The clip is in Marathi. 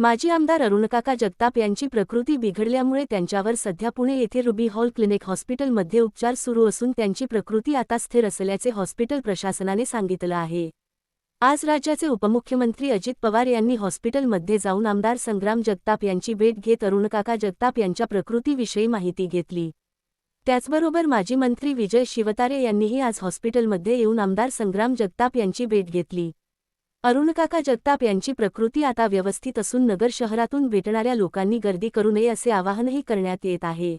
माजी आमदार अरुणकाका जगताप यांची प्रकृती बिघडल्यामुळे त्यांच्यावर सध्या पुणे येथे रुबी हॉल क्लिनिक हॉस्पिटलमध्ये उपचार सुरू असून त्यांची प्रकृती आता स्थिर असल्याचे हॉस्पिटल प्रशासनाने सांगितलं आहे. आज राज्याचे उपमुख्यमंत्री अजित पवार यांनी हॉस्पिटलमध्ये जाऊन आमदार संग्राम जगताप यांची भेट घेत अरुणकाका जगताप यांच्या प्रकृतीविषयी माहिती घेतली. त्याचबरोबर माजी मंत्री विजय शिवतारे यांनीही आज हॉस्पिटलमध्ये येऊन आमदार संग्राम जगताप यांची भेट घेतली. अरुणकाका जगताप यांची प्रकृती आता व्यवस्थित असून नगर शहरातून भेटणाऱ्या लोकांनी गर्दी करू नये असे आवाहनही करण्यात येत आहे.